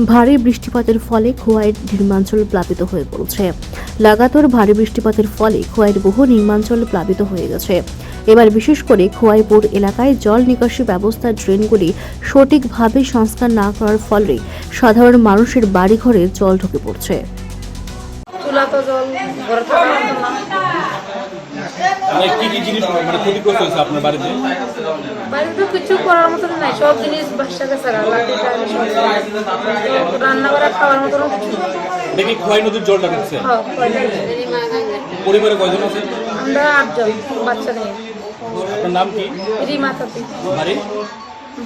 ভারী বৃষ্টিপাতের ফলে খোয়াইয়ের নির্মাঞ্চল প্লাবিত হয়ে পড়েছে। লাগাতার ভারী বৃষ্টিপাতের ফলে খোয়াইয়ের বহু নির্মাঞ্চল প্লাবিত হয়ে গেছে। এবার বিশেষ করে খোয়াইপুর এলাকায় জল নিকাশি ব্যবস্থার ড্রেনগুলি সঠিকভাবে সংস্কার না করার ফলে সাধারণ মানুষের বাড়িঘরে জল ঢুকে পড়ছে। মানে কি কি জিনিস মানে ক্ষতিগ্রস্ত হয়েছে আপনার বাড়িতে? বাড়িতে তো কিছু করার মতন নাই সব জিনিস বাসা গেছে লাঠি রান্না করা খাওয়ার মতন কিছু দেখি খোয়াই নদীর জলটা ঢুকছে। নেই। পরিবারে কয়জন আছে? আমরা আটজন বাচ্চা নেই। আপনার নাম কি? রিমা তাতে বাড়ি?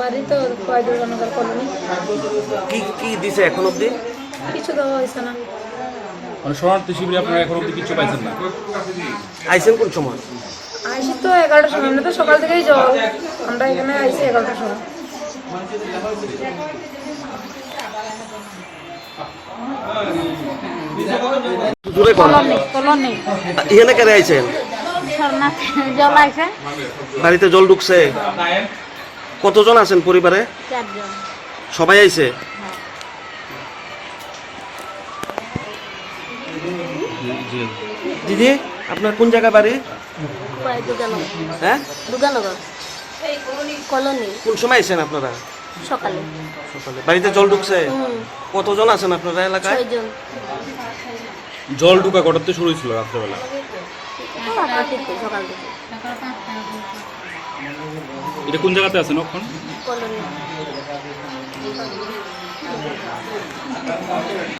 বাড়ি তো কয়দুর জনগর কলোনি। কি কি দিছে এখন অবধি? কিছু দেওয়া হয়েছে না। মানে শরণার্থী শিবিরে আপনারা এখন অব্দি কিছু পাইছেন না। আইছেন কোন সময়? আইসি তো এগারোটার সময় আমরা তো সকাল থেকেই জল আমরা এখানে আইসি এগারোটার সময়। এখানে কেন আইছেন? বাড়িতে জল ঢুকছে। কতজন আছেন পরিবারে? সবাই আইছে? দিদি আপনার কোন জায়গা বাড়ি? হ্যাঁ? কলোনি। কোন সময় আইছেন আপনারা? সকালে। সকালে। বাড়িতে জল ঢুকছে? কতজন আছেন আপনারা এলাকায়? জল ঢুকা কটাতে শুরু হয়েছিল রাত্রেবেলা? আপনার ঠিক সকাল থেকে এটা কোন জায়গাতে আছেন এখন? কলোনি।